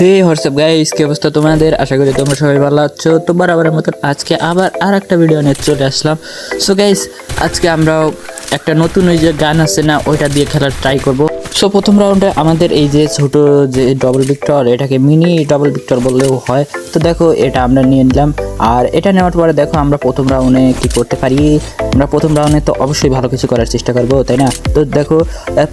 হে WhatsApp guys কি অবস্থা তোমাদের? আশা করি তোমরা সবাই ভালো আছো। তো বরাবরের মতন আজকে আবার আর একটা ভিডিও নিয়ে চলে আসলাম। সো গাইস আজকে আমরা একটা নতুন ওই যে গান আছে না, ওইটা দিয়ে খেলার ট্রাই করব। সো প্রথম রাউন্ডে আমাদের এই যে ছোট যে ডবল ভিক্টর এটাকে মিনি ডবল ভিক্টর বললেও হয়। তো দেখো, এটা আমরা নিয়ে নিলাম। আর এটা নেওয়ার পরে দেখো আমরা প্রথম রাউন্ডে কি করতে পারি? আমরা প্রথম রাউন্ডে তো অবশ্যই ভালো কিছু করার চেষ্টা করব, তাই না? তো দেখো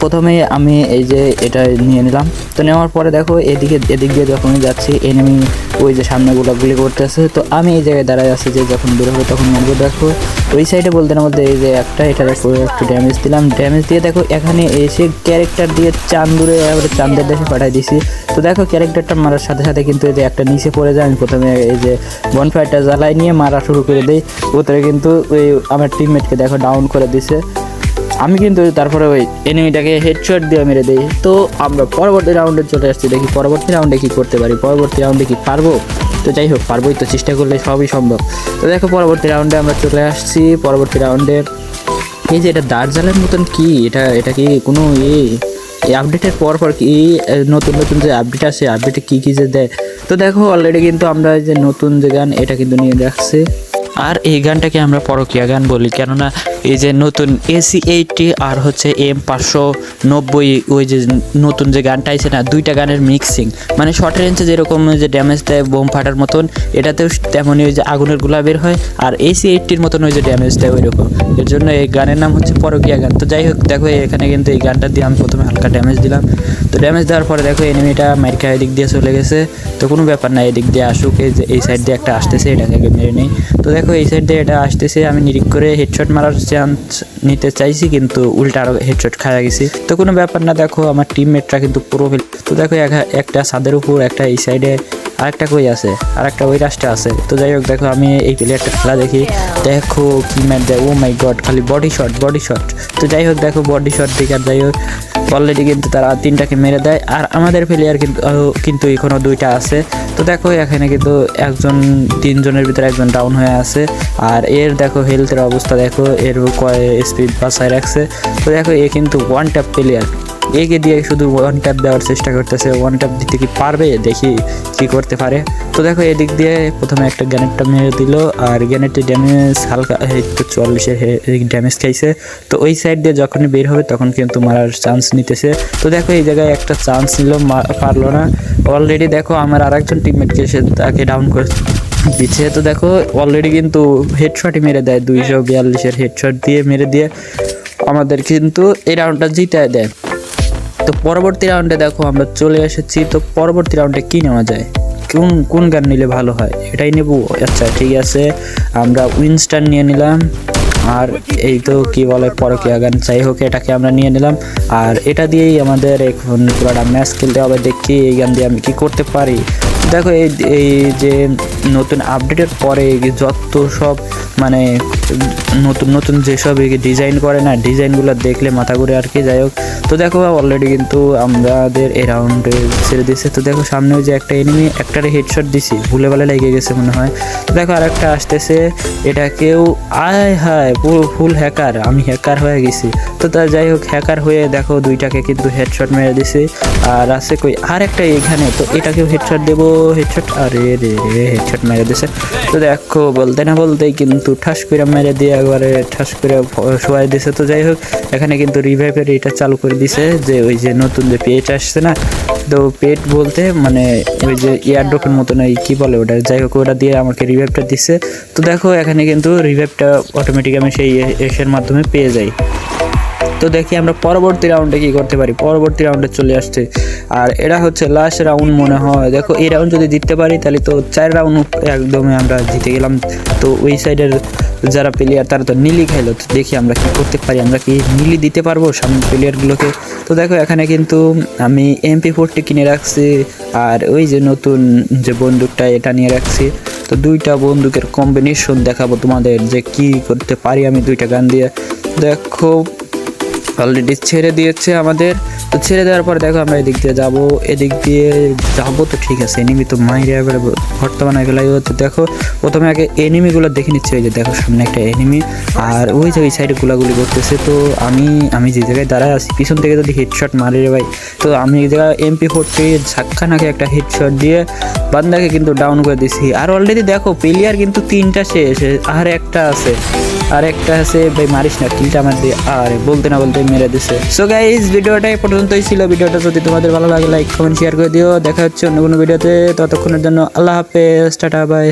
প্রথমে আমি এই যে এটা নিয়ে নিলাম। তো নেওয়ার পরে দেখো, এদিকে, এদিক দিয়ে যখন যাচ্ছি এনিমি ওই যে সামনেগুলো গুলি করতেছে, তো আমি এই জায়গায় দাঁড়ায় আছি যে যখন বের হবে তখন মরবো। দেখো, ওই সাইডে বলতে না বলতে এই যে একটা এটা দেখো একটু ড্যামেজ দিলাম। ড্যামেজ দিয়ে দেখো, এখানে এসে ক্যারেক্টার দিয়ে চাঁদুরে এবারে চাঁদের দেশে পাঠাই দিছি। তো দেখো ক্যারেক্টারটা মারার সাথে সাথে কিন্তু এই যে একটা নিচে পড়ে যায়। আমি প্রথমে এই যে বনফায়ারটা জ্বালাই নিয়ে মারা শুরু করে দিই। ওতে কিন্তু ওই আমার টিমমেটকে দেখো ডাউন করে দিছে। আমি কিন্তু তারপরে ওই এনিমিটাকে হেডশট দিয়ে মেরে দিই। তো আমরা পরবর্তী রাউন্ডে চলে আসছি, দেখি পরবর্তী রাউন্ডে কি করতে পারি, পরবর্তী রাউন্ডে কি পারব? তো যাই হোক, পারবোই তো, চেষ্টা করলে সবই সম্ভব। তো দেখো পরবর্তী রাউন্ডে আমরা চলে আসছি, পরবর্তী রাউন্ডে এই যে এটা দার্জালের মতন কি? এটা এটা কি কোনো এ এই আপডেটের পর পর কি নতুন নতুন যে আপডেট আছে আপডেটে কী কী যে দেয়, তো দেখো অলরেডি কিন্তু আমরা যে নতুন যে গান, এটা কিন্তু নিয়ে রাখছি আর এই গানটাকে আমরা পরকীয়া গান বলি, কেননা এই যে নতুন এসি এইটটি আর হচ্ছে এম পাঁচশো নব্বই, ওই যে নতুন যে গানটা আছে না, দুইটা গানের মিক্সিং মানে শর্ট রেঞ্জে যেরকম যে ড্যামেজ দেয়, বোম ফাটার মতন, এটাতেও তেমনই ওই যে আগুনের গোলা বের হয়, আর এসি এইটটির মতন ওই যে ড্যামেজ দেয় ওই রকম এর জন্য এই গানের নাম হচ্ছে পরকীয়া গান। তো যাই হোক, দেখো এখানে কিন্তু এই গানটা দিয়ে আমি প্রথমে হালকা ড্যামেজ দিলাম। তো ড্যামেজ দেওয়ার পরে দেখো এনিমিটা মাইরকা এদিক দিয়ে চলে গেছে। তো কোনো ব্যাপার না, এদিক দিয়ে আসুক, এই যে এই সাইড দিয়ে একটা আসতেছে, এটাকে মেরে নেই। তো দেখো এই সাইড দিয়ে এটা আসতেছে। আমি নিরিক করে হেডশট মারার চান্স নিতে চাইছি, কিন্তু উল্টা আরও হেডশট খাওয়া গেছি। তো কোনো ব্যাপার না, দেখো, আমার টিমমেটরা কিন্তু পুরো তো দেখো, এক- একটা ছাদের উপর, একটা এই সাইডে আরেকটা কই আছে? আরেকটা ওই রাস্টে আছে। তো যাই হোক, দেখো, আমি এই প্লেয়ারটা খেলা দেখি। দেখো কি ম্যাচ দেয়। ও মাই গড খালি বডি শট বডি শট তো যাই হোক, দেখো বডি শট দিকে আর যাই হোক অলরেডি কিন্তু তারা তিনটাকে মেরে দেয়। আর আমাদের প্লেয়ার কিন্তু কিন্তু এখনও দুইটা আছে। তো দেখো এখানে কিন্তু একজন, তিনজনের ভিতরে একজন ডাউন হয়ে আছে। আর এর দেখো হেলথের অবস্থা দেখো, এর কয় স্পিড বাসায় রাখছে। তো দেখো এ কিন্তু ওয়ান ট্যাপ প্লেয়ার একে দিয়ে শুধু ওয়ান ট্যাপ দেওয়ার চেষ্টা করতেছে। ওয়ান ট্যাপ দিতে কি পারবে? দেখি কি করতে পারে। তো দেখো, এদিক দিয়ে প্রথমে একটা গ্যানেটটা মেরে দিল আর গ্যানেটের ড্যামেজ, হালকা একটু চল্লিশের ড্যামেজ খাইছে। তো ওই সাইড দিয়ে যখনই বের হবে তখন কিন্তু মারার চান্স নিতেছে। তো দেখো, এই জায়গায় একটা চান্স নিল পারল না। অলরেডি দেখো, আমার আরেকজন টিমমেটকে সে তাকে ডাউন করে দিচ্ছে। তো দেখো অলরেডি কিন্তু হেডশটই মেরে দেয়। দুইশো বিয়াল্লিশের হেডশট দিয়ে মেরে দিয়ে আমাদের কিন্তু এই রাউন্ডটা জিতায় দেয়। তো পরবর্তী রাউন্ডে দেখো আমরা চলে এসেছি, তো পরবর্তী রাউন্ডে কি নেওয়া যায়? কোন কোন গান নিলে ভালো হয়? এটাই নেব। আচ্ছা ঠিক আছে। আমরা উইনস্টার নিয়ে নিলাম। আর এই তো কি বলে, পরকীয়া গান। যাই হোক, এটাকে আমরা নিয়ে নিলাম। আর এটা দিয়েই আমাদের এখন পুরোটা ম্যাচ খেলতে হবে। দেখি এই গান দিয়ে আমি কি করতে পারি। দেখো এই এই যে নতুন আপডেটের পরে যত সব মানে নতুন নতুন যেসব ডিজাইন করে না ডিজাইনগুলো দেখলে মাথা ঘুরে আর কি, যাই হোক। তো দেখো অলরেডি কিন্তু আমাদের এই রাউন্ডে ছেড়ে দিয়েছে। তো দেখো সামনে যে একটা এনিমি একটারে হেডশট দিছি, ভুলে ভালে লেগে গেছে মনে হয়। তো দেখো আর একটা আসতেছে, এটা কেউ, আয় হায় পুরো ফুল হ্যাকার আমি হ্যাকার হয়ে গেছি। তো তা যাই হোক হ্যাকার হয়ে দেখো দুইটাকে কিন্তু হেডশট মেরে দিছে। আর আছে কই আর একটা এখানে, তো এটাকেও হেডশট দেবো। হেডশট আরে রে রে হেডশট মেরে দিছে। তো দেখো, বলতে না বলতেই কিন্তু ঠাস করে মেরে দিয়ে একবারে ঠাস করে শোয়াই দিছে। তো যাই হোক, এখানে কিন্তু রিভাইভের এটা চালু করে দিছে যে ওই যে নতুন যে পেট আসছে না, তো পেট বলতে মানে ওই যে এয়ারড্রপের মতন এই কি বলে ওটা, যাই হোক, ওটা দিয়ে আমাকে রিভাইভটা দিচ্ছে তো দেখো, এখানে কিন্তু রিভাইভটা অটোমেটিক আমি সেই এসের মাধ্যমে পেয়ে যাই। তো দেখি আমরা পরবর্তী রাউন্ডে কি করতে পারি। পরবর্তী রাউন্ডে চলে আসছে আর এটা হচ্ছে লাস্ট রাউন্ড মনে হয়। দেখো, এই রাউন্ড যদি জিততে পারি, তাহলে তো চার রাউন্ড একদমই আমরা জিতে গেলাম। তো ওই সাইডের যারা প্লেয়ার তারা তো নীলি খেলো। তো দেখি আমরা কি করতে পারি, আমরা কি নীলি দিতে পারব সামনে প্লেয়ারগুলোকে তো দেখো, এখানে কিন্তু আমি এমপি ফোরটি কিনে রাখছি, আর ওই যে নতুন যে বন্দুকটা, এটা নিয়ে রাখছি। তো দুইটা বন্দুকের কম্বিনেশন দেখাবো তোমাদের যে কি করতে পারি আমি দুইটা গান দিয়ে। দেখো অলরেডি ছেড়ে দিয়েছে আমাদের। তো ছেড়ে দেওয়ার পর দেখো আমরা এদিক দিয়ে যাব। এদিক দিয়ে যাব তো ঠিক আছে এনিমি তো মাইরে এবারে বর্তমানে এগুলাই হচ্ছে দেখো, প্রথমে আগে এনিমিগুলো দেখে নিচ্ছে ওই যে দেখো সামনে একটা এনিমি আর ওই যে ওই সাইডে গুলাগুলি করতেছে, তো আমি আমি যে জায়গায় দাঁড়ায় আছি, পিছন থেকে যদি হেডশট মারে রে ভাই, তো আমি এই জায়গায় এমপি ফোরটি ঝাক্কা নাকে একটা হেডশট দিয়ে বান্দাকে কিন্তু ডাউন করে দিছি। আর অলরেডি দেখো প্লেয়ার কিন্তু তিনটা শেষ, আর একটা আছে। আর একটা আছে, ভাই, মারিস না, কিলটা আমার দিয়ে। আর, বলতে না বলতে মেরে দিছে। সো গাইজ ভিডিওটা এই পর্যন্তই ছিল। ভিডিওটা যদি তোমাদের ভালো লাগে লাইক কমেন্ট শেয়ার করে দিও। দেখা হচ্ছে অন্য কোনো ভিডিওতে। ততক্ষণের জন্য আল্লাহ হাফেজ, টাটা বাই